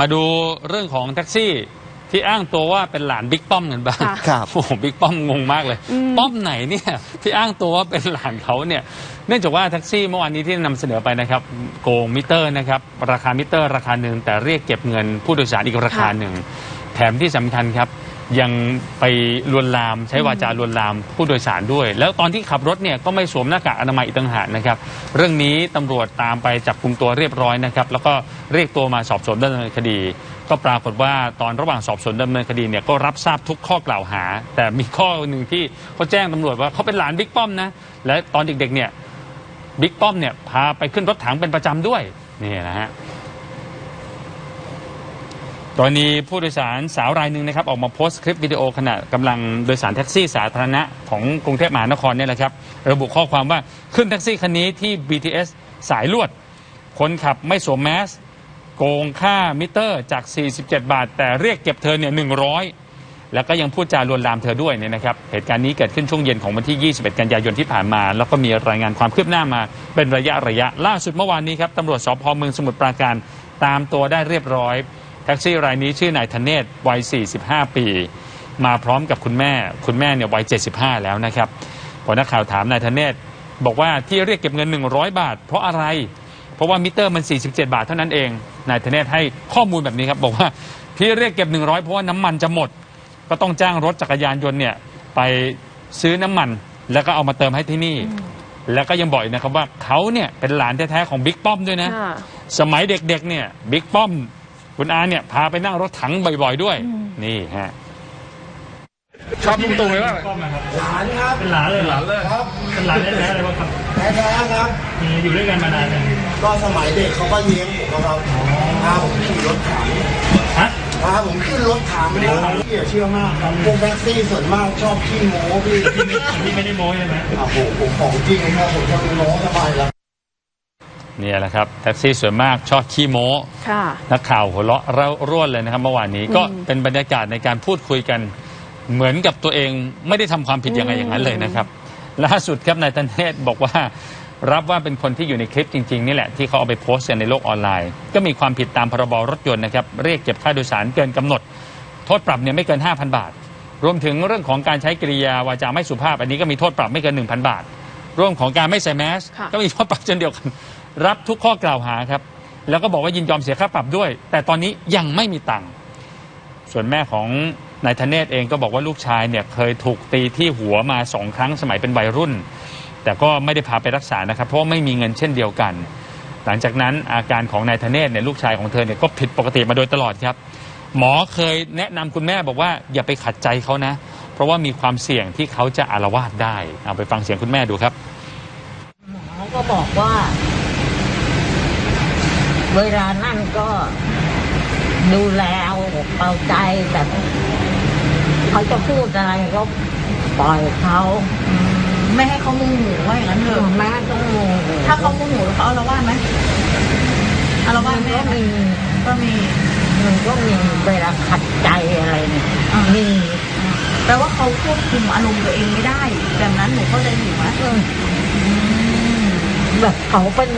มาดูเรื่องของแท็กซี่ที่อ้างตัวว่าเป็นหลานบิ๊กป้อมกันบ้างค่ะครับโอ้โหบิ๊กป้อมงงมากเลยอืมป้อมไหนเนี่ยที่อ้างตัวว่าเป็นหลานเขาเนี่ย เนื่องจากว่าแท็กซี่เมื่อวานนี้ที่นำเสนอไปนะครับโกงมิเตอร์นะครับราคามิเตอร์ ราคาหนึ่งแต่เรียกเก็บเงินผู้โดยสารอีกราคาหนึ่งแถมที่สำคัญครับ ยังไปลวนลามใช้วาจาลวนลามผู้โดยสารด้วย แล้วตอนที่ขับรถเนี่ยก็ไม่สวมหน้ากากอนามัยอีกต่างหากนะครับ เรื่องนี้ตำรวจตามไปจับกลุ่มตัวเรียบร้อยนะครับ แล้วก็เรียกตัวมาสอบสวนดำเนินคดี ก็ปรากฏว่าตอนระหว่างสอบสวนดำเนินคดีเนี่ยก็รับทราบทุกข้อกล่าวหา แต่มีข้อหนึ่งที่เขาแจ้งตำรวจว่าเขาเป็นหลานบิ๊กป้อมนะและตอนเด็กๆเนี่ยบิ๊กป้อมเนี่ยพาไปขึ้นรถถังเป็นประจำด้วยนี่นะฮะ กรณีผู้โดยสารสาวรายหนึ่งนะครับออกมาโพสต์คลิปวิดีโอขณะกำลังโดยสารแท็กซี่สาธารณะของกรุงเทพมหานครเนี่ยแหละครับ ระบุข้อความว่าขึ้นแท็กซี่คันนี้ที่ BTS สายลวด คนขับไม่สวมแมส โกงค่ามิเตอร์จาก 47 บาท แต่เรียกเก็บเธอเนี่ย100 แล้วก็ยังพูดจาลวนลามเธอด้วยเนี่ยนะครับ เหตุการณ์นี้เกิดขึ้นช่วงเย็นของวันที่ 21 กันยายนที่ผ่านมา แล้วก็มีรายงานความคืบหน้ามาเป็นระยะระยะล่าสุดเมื่อวานนี้ครับตำรวจสพเมืองสมุทรปราการตามตัวได้เรียบร้อย แท็กซี่รายนี้ชื่อนายธเนศวัย 45 ปี มาพร้อมกับคุณแม่ คุณแม่เนี่ยวัย 75 แล้วนะครับพอนักข่าวถามนายธเนศบอกว่าที่เรียกเก็บเงิน 100 บาท เพราะอะไร เพราะว่ามิเตอร์มัน 47 บาทเท่านั้นเอง นายธเนศให้ข้อมูลแบบนี้ครับบอกว่าที่เรียกเก็บ 100 เพราะว่าน้ำมันจะหมด ก็ต้องจ้างรถจักรยานยนต์เนี่ยไปซื้อน้ำมัน แล้วก็เอามาเติมให้ที่นี่ แล้วก็ยังบอกอีกนะครับว่าเขาเนี่ยเป็นหลานแท้ๆของบิ๊กป้อมด้วยนะค่ะสมัยเด็กๆเนี่ยบิ๊กป้อม คุณอาเนี่ยพาไปนั่งรถถังบ่อยๆด้วย นี่ฮะชอบลุงตู่ไหมว่าหลานครับเป็นหลานเลยเหรอครับเป็นหลานแท้ๆเลยว่าครับแท้ๆครับอืมอยู่ด้วยกันมานานยังก็สมัยเด็กเขาก็เลี้ยงผมครับพาผมขี่รถถังฮะพาผมขึ้นรถถังพี่อย่าเชื่อมากครับพวกแท็กซี่ส่วนมากชอบขี้โม้พี่พี่ไม่ได้โม้ใช่ไหมอะผมผมของจริงครับผมจะเป็นโม้สบายแล้ว เนี่ยแหละครับแท็กซี่ส่วนมากชอบขี้โม้ค่ะ นักข่าวหัวเราะเร่าร่วนเลยนะครับเมื่อวานนี้ก็เป็นบรรยากาศในการพูดคุยกัน เหมือนกับตัวเองไม่ได้ทำความผิดยังไงอย่างนั้นเลยนะครับล่าสุดครับนายธเนศบอกว่า รับว่าเป็นคนที่อยู่ในคลิปจริงๆนี่แหละที่เขาเอาไปโพสต์กันในโลกออนไลน์ ก็มีความผิดตามพรบรถยนต์นะครับเรียกเก็บค่าโดยสารเกินกำหนด โทษปรับเนี่ยไม่เกิน 5,000 บาท รวมถึงเรื่องของการใช้กริยาวาจาไม่สุภาพ อันนี้ก็มีโทษปรับไม่เกิน 1,000 บาท เรื่องของการไม่ใส่แมสค่ะ ก็มีโทษปรับเช่นเดียวกัน รับทุกข้อกล่าวหาครับ แล้วก็บอกว่ายินยอมเสียค่าปรับด้วย แต่ตอนนี้ยังไม่มีตังค์ส่วนแม่ของนายธเนศเองก็บอกว่าลูกชายเนี่ยเคยถูกตีที่หัวมาสองครั้งสมัยเป็นวัยรุ่น แต่ก็ไม่ได้พาไปรักษานะครับ เพราะว่าไม่มีเงินเช่นเดียวกัน หลังจากนั้นอาการของนายธเนศเนี่ยลูกชายของเธอเนี่ยก็ผิดปกติมาโดยตลอดครับ หมอเคยแนะนำคุณแม่บอกว่าอย่าไปขัดใจเขานะ เพราะว่ามีความเสี่ยงที่เขาจะอาละวาดได้เอาไปฟังเสียงคุณแม่ดูครับหมอก็ บอกว่า เวลานั่นก็ดูแลเอาอกเอาใจแบบเขาจะพูดอะไรก็ปล่อยเขาไม่ให้เขาโมโหว่าอย่างนั้นเถเอออะแม่ต้องโมโหถ้าเขาโมโหเขาเอาละวาดไหมเอาละวาดมันแม่ก็ไหมมีก็มีมันก็มีเวลาขัดใจอะไรเนี่ยอ่ามีมีแปลว่าเขาควบคุมอารมณ์ตัวเองไม่ได้แบบนั้นหนูเข้าใจถูกไหมเออ แบบเขาเป็น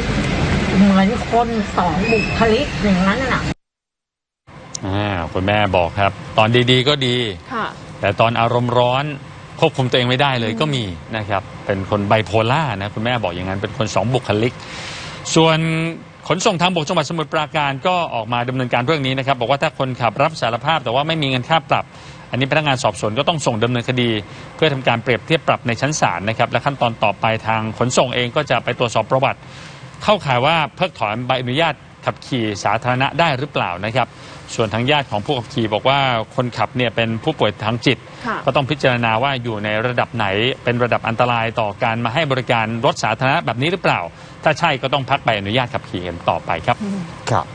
เหมือนคนสองบุคลิกอย่างนั้นน่ะอ่าคุณแม่บอกครับ ตอนดีๆก็ดี ค่ะ แต่ตอนอารมณ์ร้อนควบคุมตัวเองไม่ได้เลยก็มีนะครับ เป็นคนไบโพล่านะคุณแม่บอกอย่างนั้นเป็นคนสองบุคลิก ส่วนขนส่งทางบกจังหวัดสมุทรปราการก็ออกมาดำเนินการเรื่องนี้นะครับ บอกว่าถ้าคนขับรับสารภาพแต่ว่าไม่มีเงินค่าปรับ อันนี้พนักงานสอบสวนก็ต้องส่งดำเนินคดี เพื่อทำการเปรียบเทียบปรับในชั้นศาลนะครับและขั้นตอนต่อไปทางขนส่งเองก็จะไปตรวจสอบประวัติ เข้าข่ายว่าเพิกถอนใบอนุญาตขับขี่สาธารณะได้หรือเปล่านะครับ ส่วนทางญาติของผู้ขับขี่บอกว่าคนขับเนี่ยเป็นผู้ป่วยทางจิต ค่ะ ก็ต้องพิจารณาว่าอยู่ในระดับไหน เป็นระดับอันตรายต่อการมาให้บริการรถสาธารณะแบบนี้หรือเปล่า ถ้าใช่ก็ต้องพักใบอนุญาตขับขี่กันต่อไปครับ ครับ